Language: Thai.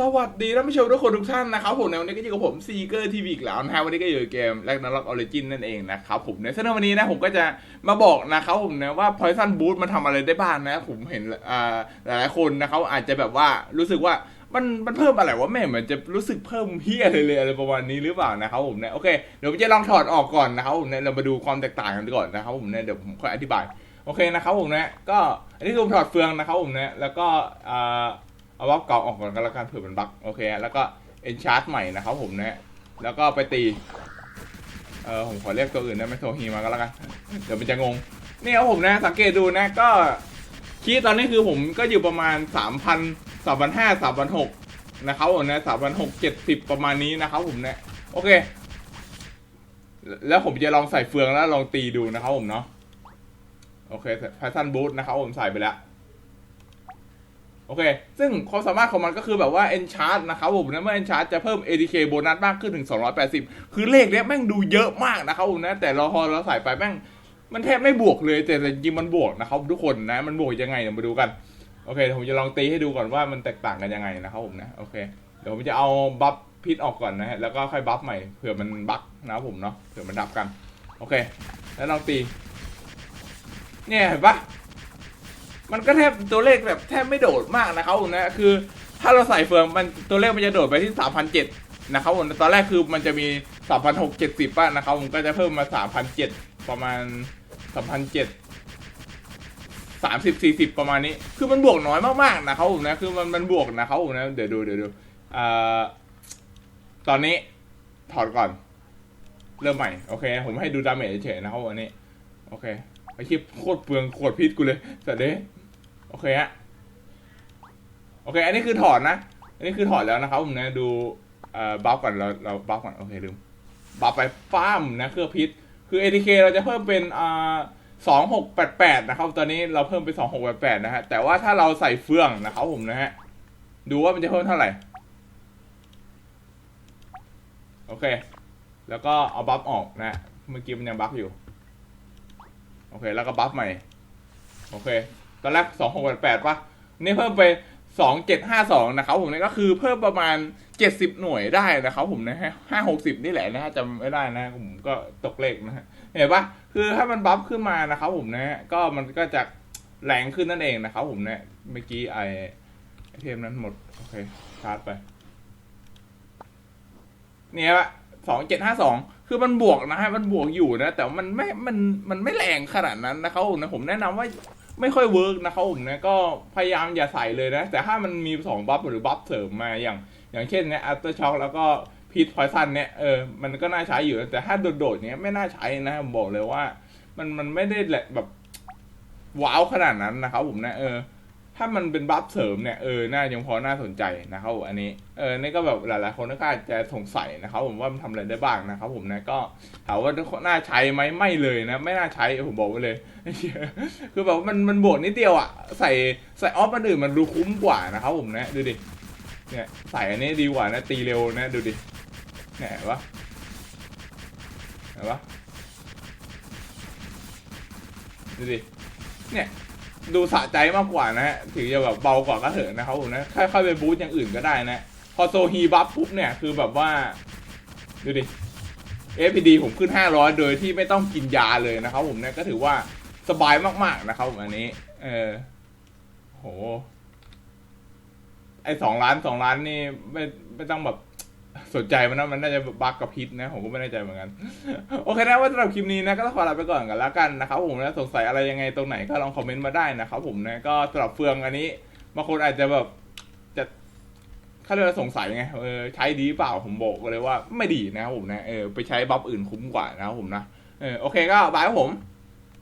สวัสดีท่านผู้ชมทุกคนทุกท่านนะครับผมในวันนี้ก็อยู่กับผมซีเกอร์ทีวีอีกแล้วนะฮะวันนี้ก็อยู่เกมแรกนาล็อกออริจินนั่นเองนะครับผมในสำหรับวันนี้นะผมก็จะมาบอกนะครับผมนะว่า Poison Boot มันทำอะไรได้บ้างนะผมเห็นอ่าหลายคนนะครับอาจจะแบบว่ารู้สึกว่ามันมันเพิ่มอะไรวะแม่เหมือนจะรู้สึกเพิ่มเฮียเลยเลยอะไรประมาณนี้หรือเปล่านะครับผมนะโอเคเดี๋ยวผมจะลองถอดออกก่อนนะครับผมเนี่ยเรามาดูความแตกต่างกันก่อนนะครับผมเนี่ยเดี๋ยวผมค่อยอธิบายโอเคนะครับผมนะก็อันนี้คือผมถอดเฟืองนะครับผมนะแล้วก็อ่า เอาว่าเก่าออกก่อนก็แล้วกันเผื่อมันบั๊กโอเค แล้วก็เอนชาร์จใหม่นะครับผมนะแล้วก็ไปตีเออผมขอเรียกตัวอื่นได้ไหมโซฮีมาก็แล้วกัน เดี๋ยวมันจะงง นี่ครับผมนะสังเกตดูนะก็คีย์ตอนนี้คือผมก็อยู่ประมาณสามพันสามพันห้าสามพันหกนะครับผมนะสามพันหกเจ็ดสิบประมาณนี้นะครับผมนะโอเค แล้วผมจะลองใส่เฟืองแล้วลองตีดูนะครับผมเนาะโอเคแพทซันบูทนะครับผมใส่ไปแล้ว โอเค ซึ่งความสามารถของมันก็คือแบบว่า Enchant นะครับผมนะเมื่อ Enchant จะเพิ่ม ADK โบนัสมากขึ้นถึง 280 คือเลขเนี้ยแม่งดูเยอะมากนะครับผมนะ แต่เราพอเราใส่ไปแม่ง มันแทบไม่บวกเลย แต่จริงมันบวกนะครับทุกคนนะ มันบวกยังไงเดี๋ยวมาดูกัน โอเค ผมจะลองตีให้ดูก่อนว่ามันแตกต่างกันยังไงนะครับผมนะ โอเค เดี๋ยวผมจะเอาบัฟพิษออกก่อนนะฮะ แล้วก็ค่อยบัฟใหม่ เผื่อมันบั๊กนะครับผมเนาะ เผื่อมันดับกัน โอเค แล้วลองตี เนี่ยเห็นปะ มันก็แทบตัวเลขแบบแทบไม่โดดมากนะครับผมนะคือ ถ้าเราใส่เฟืองมันตัวเลขมันจะโดดไปที่ 3,007นะครับผมตอนแรกคือมันจะมี 3,670ป่ะนะครับผมก็จะเพิ่มมา 3,007ประมาณ 3,007 30 40 ประมาณนี้ คือมันบวกน้อยมากๆนะครับผมนะ คือมันมันบวกนะครับผมนะ เดี๋ยวดูเดี๋ยวดูอ่าตอนนี้ถอดก่อน เริ่มใหม่ โอเค ผมให้ดูดาเมจเฉยๆนะครับวันนี้ โอเค ไอคลิปโคตรเปลืองขวดพิษกูเลยสัตว์เด้ โอเคฮะโอเค อันนี้คือถอดนะ อันนี้คือถอดแล้วนะครับผมนะดูเอ่อบัฟก่อนเราเราบัฟก่อนโอเคลืมบัฟไปฟ้ามนะเครื่องพิษ คือ ATK เราจะเพิ่มเป็นอ่าสองหกแปดแปดนะครับ ตอนนี้เราเพิ่มเป็นสองหกแปดแปดนะฮะ แต่ว่าถ้าเราใส่เฟืองนะครับผมนะฮะ ดูว่ามันจะเพิ่มเท่าไหร่ โอเค แล้วก็เอาบัฟออกนะ เมื่อกี้มันยังบัฟอยู่ โอเค แล้วก็บัฟใหม่ โอเค ตอนแรกสองหกแปดแปดป่ะนี่เพิ่มไปสองเจ็ดห้าสองนะครับผมนี่ก็คือเพิ่มประมาณเจ็ดสิบหน่วยได้นะครับผมนะฮะห้าหกสิบนี่แหละนะฮะจำไม่ได้นะผมก็ตกเลขนะฮะเห็นปะคือถ้ามันบัฟขึ้นมานะครับผมนะฮะก็มันก็จะแรงขึ้นนั่นเองนะครับผมเนี่ยเมื่อกี้ไอไอเทมนั้นหมด โอเค ชาร์จไป เนี่ยปะสองเจ็ดห้าสองคือมันบวกนะฮะ มันบวกอยู่นะ แต่มันไม่ มัน มันไม่แรงขนาดนั้นนะครับผมนะ ผมแนะนำว่า ไม่ค่อยเวิร์กนะครับผมนะก็พยายามอย่าใส่เลยนะ แต่ถ้ามันมีสองบัฟหรือบัฟเสริมมาอย่าง อย่างเช่นเนี่ยอัลเตอร์ช็อคแล้วก็พีทพอยซันเนี่ยเออมันก็น่าใช้อยู่แต่ถ้าโดดๆเนี้ยไม่น่าใช้นะผมบอกเลยว่า มันมันไม่ได้แบบว้าวขนาดนั้นนะครับผมนะเออ ถ้ามันเป็นบัฟเสริมเนี่ยเออน่ายังพอน่าสนใจนะครับผมอันนี้เออนี่ก็แบบหลายๆคนก็อาจจะสงสัยนะครับ ผมว่ามันทำอะไรได้บ้างนะครับ ผมนะก็ถามว่าน่าใช้ไหมไม่เลยนะ ไม่น่าใช้ผมบอกไว้เลย คือแบบว่ามันมันบวกนิดเดียวอะใส่ใส่ออฟมันอื่นมันดูคุ้มกว่านะครับ ผมนะดูดิเนี่ยใส่อันนี้ดีกว่านะตีเร็วนะดูดิเนี่ยเห็นปะเห็นปะดูดิเนี่ย ดูสะใจมากกว่านะฮะถึงจะแบบเบากว่าก็เถอะนะครับผมนะค่อยๆไปบูทอย่างอื่นก็ได้นะ พอโซฮีบัฟปุ๊บเนี่ยคือแบบว่า ดูดิ FPD ผมขึ้น 500 โดยที่ไม่ต้องกินยาเลยนะครับผมเนี่ยก็ถือว่าสบายมากๆนะครับผมอันนี้ เออโห ไอสองล้านสองล้านนี่ไม่ไม่ต้องแบบ สนใจมันนะมันน่าจะบักกับพิษนะ ผมก็ไม่แน่ใจเหมือนกัน โอเคนะว่าสำหรับคลิปนี้นะก็ต้องขอลาไปก่อนกันแล้วกันนะครับผมนะสงสัยอะไรยังไงตรงไหนก็ลองคอมเมนต์มาได้นะครับผมนะก็สำหรับเฟืองอันนี้บางคนอาจจะแบบจะเขาเรียกว่าสงสัยไงเออใช้ดีเปล่าผมบอกเลยว่าไม่ดีนะครับผมนะเออไปใช้บัฟอื่นคุ้มกว่านะครับผมนะเออโอเคก็บายครับผม